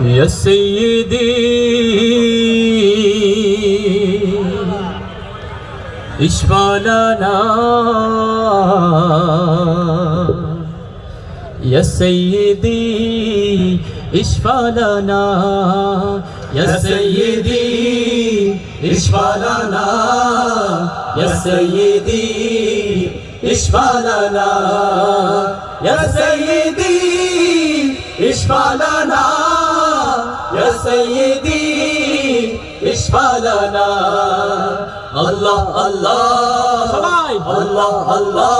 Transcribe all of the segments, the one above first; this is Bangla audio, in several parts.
يا سيدي اشفع لنا يا سيدي اشفع لنا يا سيدي اشفع لنا يا سيدي اشفع لنا يا سيدي اشفع لنا يا سيدي اشفع لنا الله الله الله الله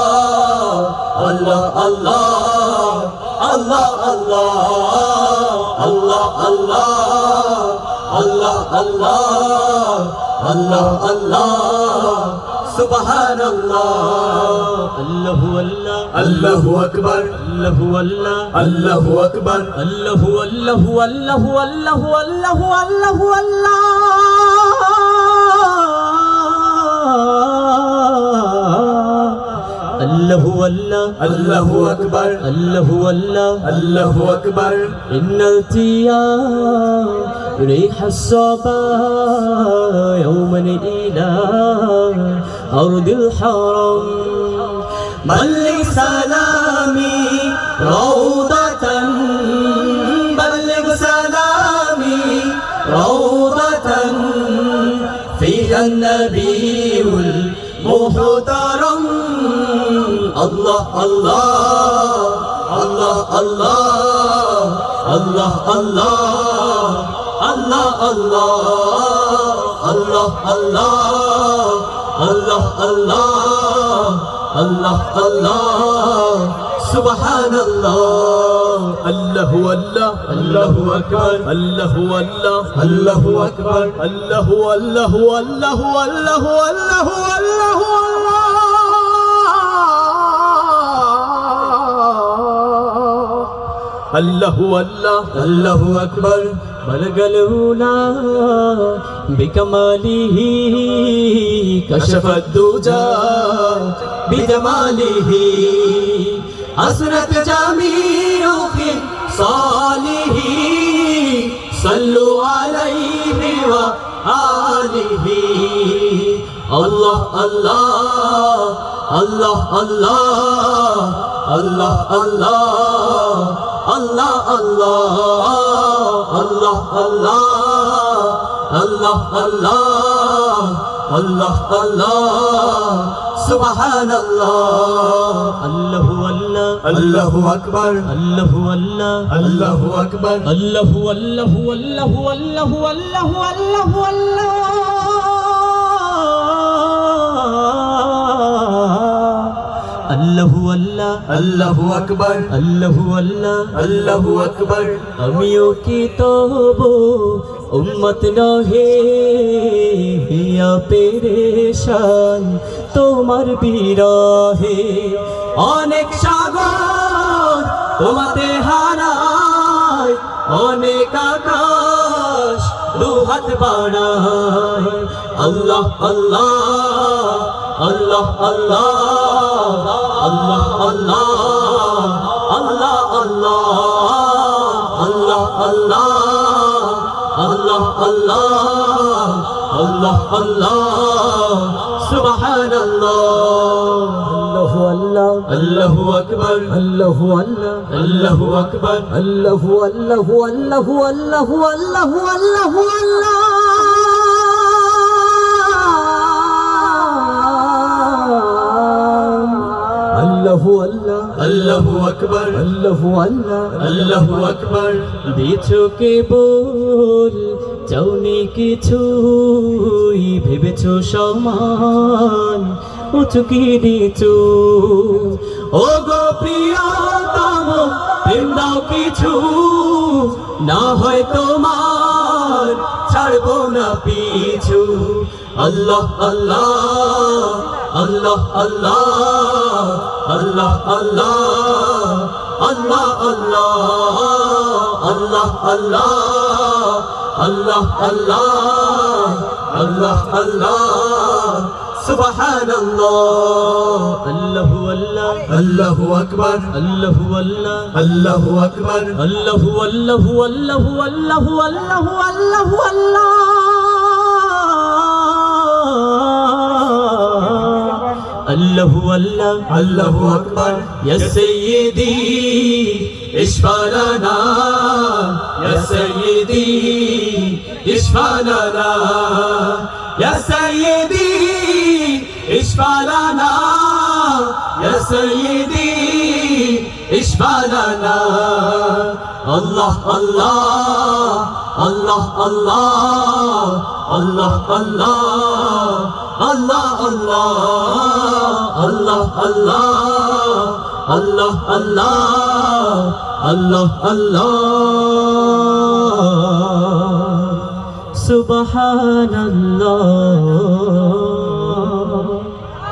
الله الله الله الله الله الله الله الله سبحان الله الله الله. الله أكبر. الله الله. الله أكبر. الله الله. الله الله. الله الله. الله الله. الله أكبر. الله الله. الله أكبر. إن التيا ريح الصبا يوما إلى أرض الحرم بلغ سلامي روضة بلغ سلامي روضة فيها النبي المحترم الله الله الله الله الله الله الله الله الله الله الله الله الله الله سبحان الله الله هو الله الله أكبر الله هو الله الله أكبر الله هو الله الله هو الله الله هو الله الله هو الله الله أكبر بلغ الأولى بكماله كشف الدجى بجماله حسنت جميع صالح صلوا عليه وآله الله الله الله الله الله الله الله الله الله الله الله الله الله سبحان الله الله الله الله اكبر الله الله الله اكبر الله الله الله الله الله الله الله الله আল্লাহু আকবর। আল্লাহু আল্লাহ। আল্লাহু আকবর। আমিও কি তব উম্মত নহে? হিয়া পেরেশান তোমার বিরহে। অনেক সাগর তোমাতে হারায় অনেক আকাশ দুহাত বাড়ায়। আল্লাহ আল্লাহ। আল্লাহ আল্লাহ আল্লাহ আল্লাহ আল্লাহ আল্লাহ আল্লাহ আল্লাহ আল্লাহ আল্লাহ আল্লাহ সুবহান আল্লাহ আল্লাহু আল্লাহ আকবার আল্লাহু আল্লাহ আল্লাহু আকবার আল্লাহু আল্লাহু আল্লাহু আল্লাহু আল্লাহু আল্লাহু আল্লাহ আল্লাহু আল্লাহ। আল্লাহু আকবার। আল্লাহু আল্লাহ। আল্লাহু আকবার। দিছো কেবল চাউনি কিছুই ভেবেছো সমান উঁচু কি নিচু? ও গো প্রিয়তম প্রেম দাও কিছু। না হয় তোমার ছাড়বো না পিছু। আল্লাহ আল্লাহ। আল্লাহ আল্লাহ আল্লাহ আল্লাহ আল্লাহ আল্লাহ আল্লাহ আল্লাহ আল্লাহ আল্লাহ আল্লাহ আল্লাহ সুবহানাল্লাহ আল্লাহু আল্লাহ আল্লাহু আকবার আল্লাহু আল্লাহ আল্লাহু আকবার আল্লাহু আল্লাহু আল্লাহু আল্লাহু আল্লাহু আল্লাহু আল্লাহ আল্লাহু আল্লাহ, আল্লাহু আকবার, ইয়া সাইয়্যিদি, ইশফালানা, ইয়া সাইয়্যিদি, ইশফালানা, ইয়া সাইয়্যিদি, ইশফালানা, ইয়া সাইয়্যিদি, ইশফালানা। আল্লাহ আল্লাহ আল্লাহ আল্লাহ আল্লাহ আল্লাহ। আল্লাহ আল্লাহ আল্লাহ আল্লাহ আল্লাহ আল্লাহ আল্লাহ সুবহানাল্লাহ।